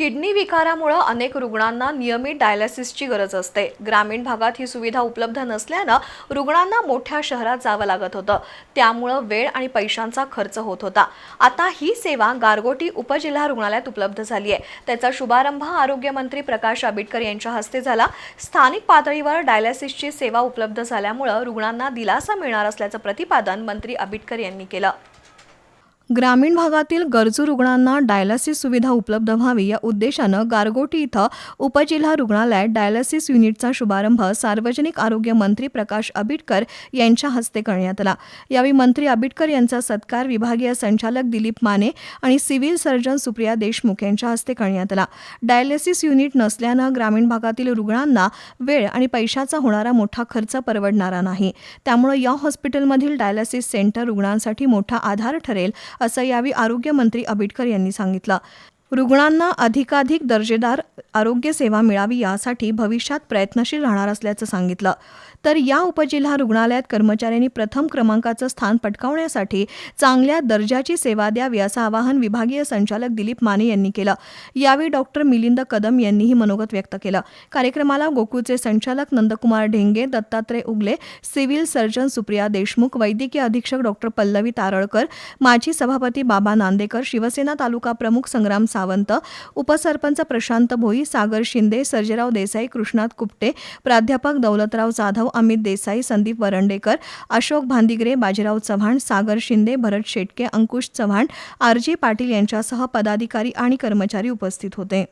Kidney विकारामुळे अनेक रुग्णांना नियमित डायलिसिसची गरज असते. ग्रामीण भागात ही सुविधा उपलब्ध नसल्यानं रुग्णांना मोठ्या शहरात जावं लागत होतं. त्यामुळं वेळ आणि पैशांचा खर्च होत होता. आता ही सेवा गारगोटी उपजिल्हा रुग्णालयात उपलब्ध झाली आहे त्याचा शुभारंभ आरोग्यमंत्री प्रकाश आंबेडकर यांच्या हस्ते झाला. स्थानिक पातळीवर डायलिसिसची सेवा उपलब्ध झाल्यामुळं रुग्णांना दिलासा मिळणार असल्याचं प्रतिपादन मंत्री आंबेडकर यांनी केलं. ग्रामीण भागातील गरजू रुग्णांना डायलिसिस सुविधा उपलब्ध व्हावी या उद्देशानं गारगोटी इथं उपजिल्हा रुग्णालयात डायलिसिस युनिटचा शुभारंभ सार्वजनिक आरोग्य मंत्री प्रकाश आबिटकर यांच्या हस्ते करण्यात आला. यावेळी मंत्री आबिटकर यांचा सत्कार विभागीय संचालक दिलीप माने आणि सिव्हिल सर्जन सुप्रिया देशमुख यांच्या हस्ते करण्यात आला. डायलिसिस युनिट नसल्यानं ग्रामीण भागातील रुग्णांना वेळ आणि पैशाचा होणारा मोठा खर्च परवडणारा नाही. त्यामुळे या हॉस्पिटलमधील डायलिसिस सेंटर रुग्णांसाठी मोठा आधार ठरेल असं यावेळी आरोग्यमंत्री आंबेडकर यांनी सांगितलं. रुग्णांना अधिकाधिक दर्जेदार आरोग्य सेवा मिळावी यासाठी भविष्यात प्रयत्नशील राहणार असल्याचं सांगितलं. तर या उपजिल्हा रुग्णालयात कर्मचाऱ्यांनी प्रथम क्रमांकाचं स्थान पटकावण्यासाठी चांगल्या दर्जाची सेवा द्यावी असं आवाहन विभागीय संचालक दिलीप माने यांनी केलं. यावेळी डॉक्टर मिलिंद कदम यांनीही मनोगत व्यक्त केलं. कार्यक्रमाला गोकुळचे संचालक नंदकुमार ढेंगे दत्तात्रय उगले सिव्हिल सर्जन सुप्रिया देशमुख वैद्यकीय अधीक्षक डॉक्टर पल्लवी तारळकर माजी सभापती बाबा नांदेकर शिवसेना तालुका प्रमुख संग्राम सावंत उपसरपंच प्रशांत भोई सागर शिंदे सर्जेराव देसाई कृष्णात कुपटे प्राध्यापक दौलतराव जाधव अमित देसाई संदीप वरंडेकर अशोक भांदिगरे बाजीराव चव्हाण सागर शिंदे भरत शेटके अंकुश चव्हाण आर जी पाटील यांच्यासह पदाधिकारी आणि कर्मचारी उपस्थित होते.